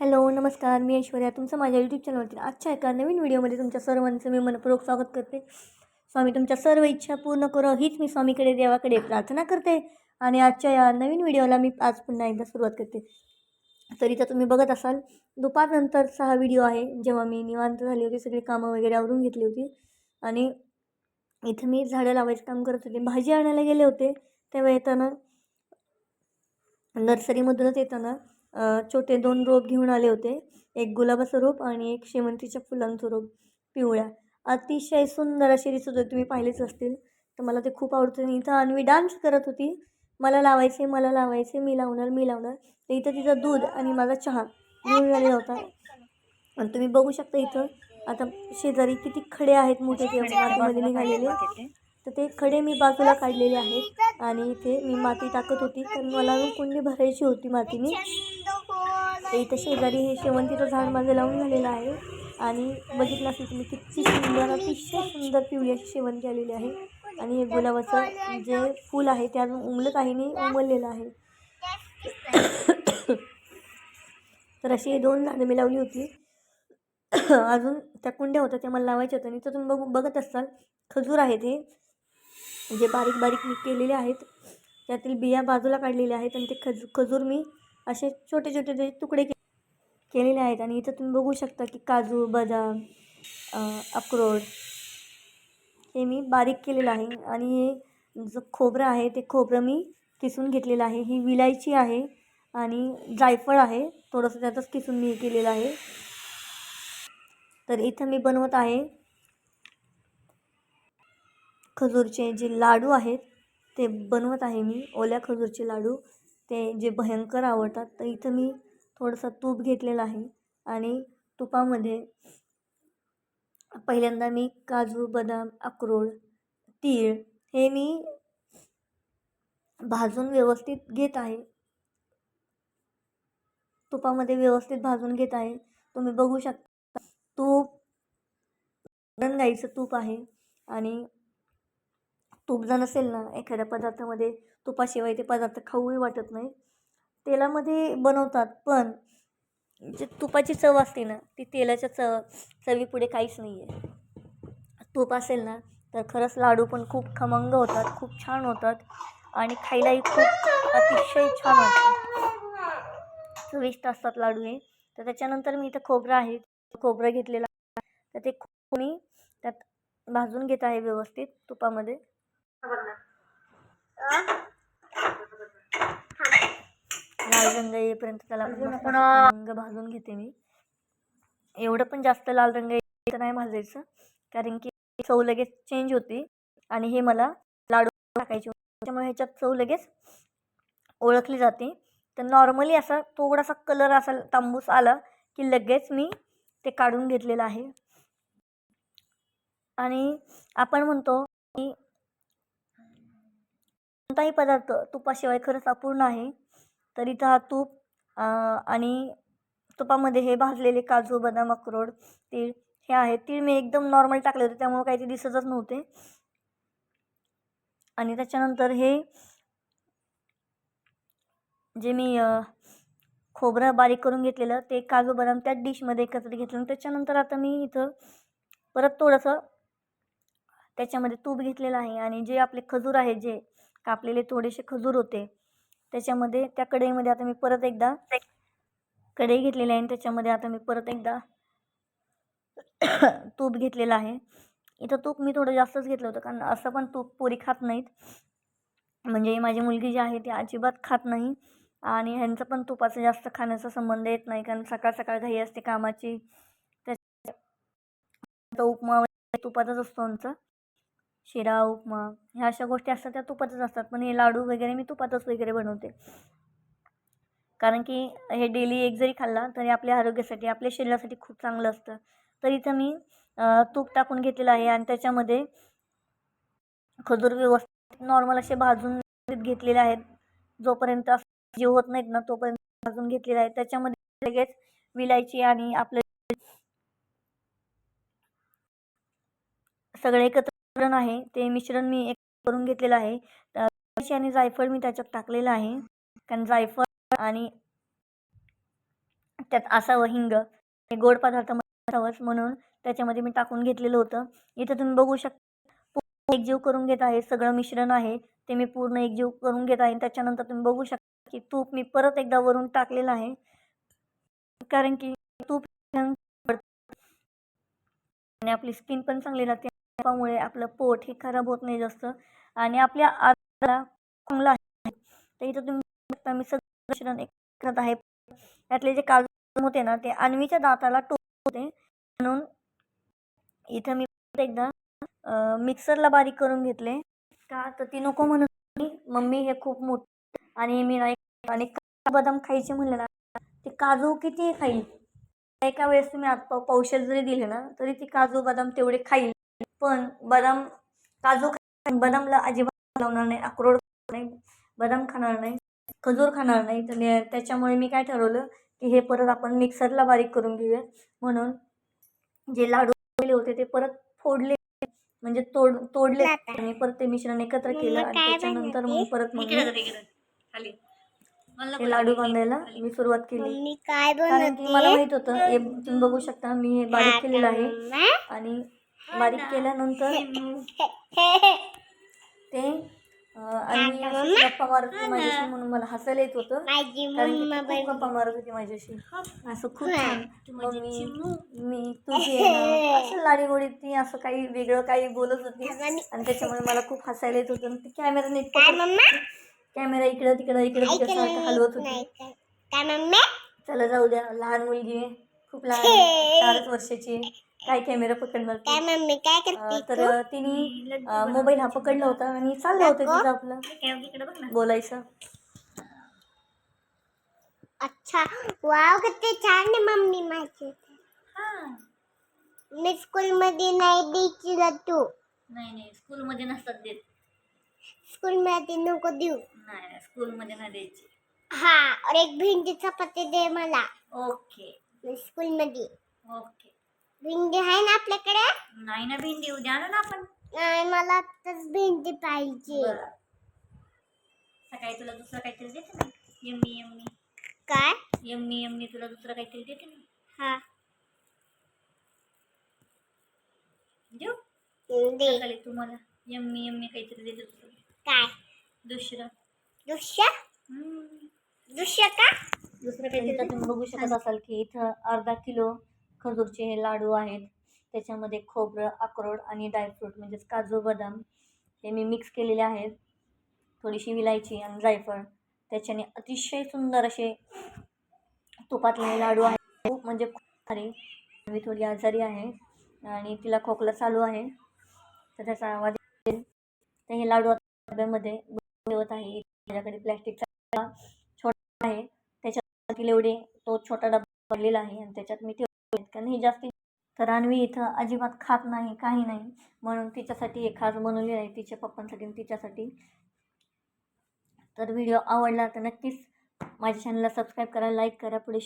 Hello नमस्कार. मी ऐश्वर्या. तुमचं माझ्या यूट्यूब चॅनलवरती आजच्या एका नवीन व्हिडिओमध्ये तुमच्या सर्वांचं मी मनपूर्वक स्वागत करते. स्वामी तुमच्या सर्व इच्छा पूर्ण करो. हीच मी स्वामीकडे देवाकडे प्रार्थना करते. आणि आजच्या या नवीन व्हिडिओला मी आज पुन्हा एकदा सुरुवात करते. तरी तर तुम्ही बघत असाल दुपारनंतरचा हा व्हिडिओ आहे. जेव्हा मी निवांत झाली होती सगळी कामं वगैरे आवरून घेतली होती. आणि इथं मी झाडं लावायचं काम करत होते. भाजी आणायला गेले होते. तेव्हा येताना नर्सरीमधूनच येताना छोटे दोन रोप घेऊन आले होते. एक गुलाबाचं रोप आणि एक शेवंतीच्या फुलांचं रोप. पिवळ्या. अतिशय सुंदर अशी दिसत होती. तुम्ही पाहिलेच असतील. तर मला ते खूप आवडतं. आणि इथं अन्वी डान्स करत होती. मला लावायचे मला लावायचे मी लावणार मी लावणार. तर इथं तिचं दूध आणि माझा चहा घेऊन आलेला होता. आणि तुम्ही बघू शकता इथं. आता शेजारी किती खडे आहेत मोठे ते मातीमध्ये निघालेले. तर ते खडे मी बाजूला काढलेले आहेत आणि इथे मी माती टाकत होती. तर मला कुंडी भरायची होती मातीने. तर इथं शेजारी हे शेवंतीचं झाड माझं लावून झालेलं आहे. आणि बघितलं असेल तुम्ही किती सुंदर अतिशय सुंदर पिवळी अशी शेवंती आलेली आहे. आणि हे गुलाबाचं जे फूल आहे ते अजून उमलत आहे आणि उमललेलं आहे. तर अशी हे दोन झाडं मी लावली होती. अजून त्या कुंड्या होत्या त्या मला लावायच्या होत्या. आणि तर तुम्ही बघू बघत असाल खजूर आहे ते जे बारीक बारीक मी केलेले आहेत त्यातील बिया बाजूला काढलेल्या आहेत आणि ते खजू खजूर मी असे छोटे छोटे जे तुकडे के केलेले आहेत आणि इथं तुम्ही बघू शकता की काजू बदाम अक्रोड हे मी बारीक केलेलं आहे आणि हे जो खोबरं आहे ते खोबरं मी किसून घेतलेलं आहे. ही विलायची आहे आणि जायफळ आहे थोडंसं त्यातच किसून मी केलेलं आहे. तर इथं मी बनवत आहे खजूरचे जे लाडू आहेत ते बनवत आहे मी. ओल्या खजूरचे लाडू. ते जे भयंकर आवडतात. तर इथं मी थोडंसं तूप घेतलेलं आहे आणि तुपामध्ये पहिल्यांदा मी काजू बदाम अक्रोड तीळ हे मी भाजून व्यवस्थित घेत आहे. तुपामध्ये व्यवस्थित भाजून घेत आहे. तुम्ही बघू शकता तूप गाईचं तूप आहे आणि तूप जर नसेल ना एखाद्या पदार्थामध्ये तुपाशिवाय ते पदार्थ खाऊही वाटत नाही. तेलामध्ये बनवतात पण जे तुपाची चव असते ना ती तेलाच्या चव चवीपुढे काहीच नाही आहे तूप असेल ना तर खरंच लाडू पण खूप खमंग होतात खूप छान होतात आणि खायलाही खूप अतिशय छान होतात चविष्ट असतात लाडू हे. तर त्याच्यानंतर मी इथं खोबरं आहे. खोबरं घेतलेलं तर ते खूप मी त्यात भाजून घेत आहे व्यवस्थित तुपामध्ये. लाल रंग येईपर्यंत त्याला रंग भाजून घेते मी. एवढं पण जास्त लाल रंग नाही भाजायचं कारण की चव लगेच चेंज होती आणि हे मला लाडू टाकायचे होते. त्यामुळे ह्याच्यात चव लगेच ओळखली जाते. तर नॉर्मली असा थोडासा कलर असा तांबूस आला की लगेच मी ते काढून घेतलेलं आहे. आणि आपण म्हणतो की कोणताही पदार्थ तुपाशिवाय खरंच अपूर्ण आहे. तर इथं हा तूप आणि तुपामध्ये हे भाजलेले काजू बदाम अक्रोड तीळ हे आहे तीळ मी एकदम नॉर्मल टाकले होते त्यामुळे काही ते दिसतच नव्हते. आणि त्याच्यानंतर हे जे मी खोबरं बारीक करून घेतलेलं ते काजू बदाम त्याच डिशमध्ये एकत्र घेतलं. आणि त्याच्यानंतर आता मी इथं परत थोडंसं त्याच्यामध्ये तूप घेतलेलं आहे. आणि जे आपले खजूर आहे जे कापलेले थोडेसे खजूर होते. त्याच्यामध्ये त्या कढईमध्ये आता मी परत एकदा कढई घेतलेली आहे आणि त्याच्यामध्ये आता मी परत एकदा तूप घेतलेलं आहे. इथं तूप मी थोडं जास्तच घेतलं होतं कारण असं पण तूप पोरी खात नाहीत. म्हणजे माझी मुलगी जी आहे ती अजिबात खात नाही आणि ह्यांचं पण तुपाचं जास्त खाण्याचा संबंध येत नाही कारण सकाळ सकाळ घाई असते कामाची. त्या उपमा तुपातच असतो आमचा. शिरा उपमा ह्या अशा गोष्टी असतात त्या तुपातच असतात. पण हे लाडू वगैरे मी तुपातच वगैरे बनवते. कारण की हे डेली एक जरी खाल्ला तरी आपल्या आरोग्यासाठी आपल्या शरीरासाठी खूप चांगलं असतं. तर इथं मी तूप टाकून घेतलेलं आहे आणि त्याच्यामध्ये खजूर व्यवस्थित नॉर्मल असे भाजून घेतलेले आहेत. जोपर्यंत जीव होत नाहीत ना तोपर्यंत भाजून घेतलेले आहेत. त्याच्यामध्ये लगेच विलायची आणि आपलं सगळे एकत्र मिश्रण आहे. ते मिश्रण मी एक करून घेतलेलं आहे. आणि जायफळ मी त्याच्यात टाकलेलं आहे. कारण जायफळ आणि त्यात असावं हिंग. हे गोड पदार्थ असावंच म्हणून त्याच्यामध्ये मी टाकून घेतलेलं होतं. इथं तुम्ही बघू शकता पूर्ण एकजीव करून घेत आहे. सगळं मिश्रण आहे. ते मी पूर्ण एकजीव करून घेत आहे. त्याच्यानंतर तुम्ही बघू शकता की तूप मी परत एकदा वरून टाकलेलं आहे. कारण की तूप आणि आपली स्किन पण चांगली राहते. त्यामुळे आपलं पोट हे खराब होत नाही जास्त. आणि आपल्या आरोग्याला चांगलं आहे. तर इथं तुम्ही मी सगळं मिश्रण एक करत आहे. त्यातले जे काजू होते ना ते अन्वीच्या दाताला टोक होते. म्हणून इथं मी एकदा मिक्सरला बारीक करून घेतले. का? तर ती नको म्हणत मम्मी हे खूप मोठं आणि मी नाही आणि काजू बदाम खायचे म्हणले ना ते काजू किती खाईल. एका वेळेस तुम्ही आता पावशेर जरी दिले ना तरी ती काजू बदाम तेवढे खाईल. पण बदाम काजू बदामला अजिबात लावणार नाही अक्रोड खाणार नाही बदाम खाणार नाही खजूर खाणार नाही. तर मी- त्याच्यामुळे मी काय ठरवलं की हे परत आपण मिक्सरला बारीक करून घेऊया. म्हणून जे लाडू केले होते ते परत फोडले म्हणजे तोड तोडले आणि परत ते मिश्रण एकत्र केलं आणि त्याच्यानंतर मग परत मग ते लाडू बांधायला मी सुरुवात केली. कारण की मला माहीत होतं हे तुम्ही बघू शकता मी हे बारीक केलेलं आहे. आणि बारीक केल्यानंतर ते आणि गप्पा मारत होती माझ्याशी म्हणून मला हसायला येत होतं. कारण की खूप गप्पा मारत होती माझ्याशी. असं खूप छान. मग मी मी तुझी असं लाडी गोडी ती असं काही वेगळं काही बोलत होती. आणि त्याच्यामुळे मला खूप हसायला येत होतं. ती कॅमेरा नीट कॅमेरा इकडं तिकडं इकडं तिकडं हलवत होती. चला जाऊ द्या. लहान मुलगी खूप लहान चारच वर्षाची आहे. काय कॅमेरा पकडणार ती? काय मम्मी काय अं, करते तर तिने मोबाईल हा पकडला होता आणि चाललं होतं तिचं आपलं. बोलायचं. अच्छा वाव किती छान आहे मम्मी माझी. मी स्कूल मध्ये नाही द्यायची ना तू नाही नाही स्कूलमध्ये नसतात देत. स्कूल मध्ये नको देऊ. नाही स्कूलमध्ये नाही द्यायची. हा और एक भेंडी चपाती दे मला. ओके. स्कूल मध्ये ओके. भेंडी आहे ना आपल्याकडे? नाही ना भेंडी उद्या ना आपण. नाही मला आत्ताच भेंडी पाहिजे. सकाळी तुला दुसरं काहीतरी देते ना यम्मी यम्मी. काय? यम्मी यम्मी तुला दुसरं काहीतरी देते ना हा. देऊ? दे. सकाळी तुम्हाला यम्मी यम्मी काहीतरी देते दुसरं काय? दुसरं. दुष्य दुष्य का? दुसरं काहीतरी तुम्ही बघू शकत असाल की इथं अर्धा किलो खजूरचे हे लाडू आहेत. त्याच्यामध्ये खोबरं अक्रोड आणि ड्रायफ्रूट म्हणजेच काजू बदाम हे मी मिक्स केलेले आहेत. थोडीशी विलायची आणि जायफळ. त्याच्याने अतिशय सुंदर असे तुपातले लाडू आहेत. खूप म्हणजे खूप सारे मी थोडी आजारी आहे आणि तिला खोकला चालू आहे. तर त्याचा आवाज तर हे लाडू डब्यामध्ये ठेवत आहे. माझ्याकडे प्लॅस्टिकचा छोटा आहे. त्याच्यात एवढे तो छोटा डबा भरलेला आहे आणि त्याच्यात मी ठेव कारण हे जास्ती तर अन्वी इथं अजिबात खात नाही काही नाही. म्हणून तिच्यासाठी हे खास बनवली आहे तिच्या पप्पांसाठी आणि तिच्यासाठी. तर व्हिडिओ आवडला तर नक्कीच माझ्या चॅनलला सबस्क्राईब करा लाईक करा पुढे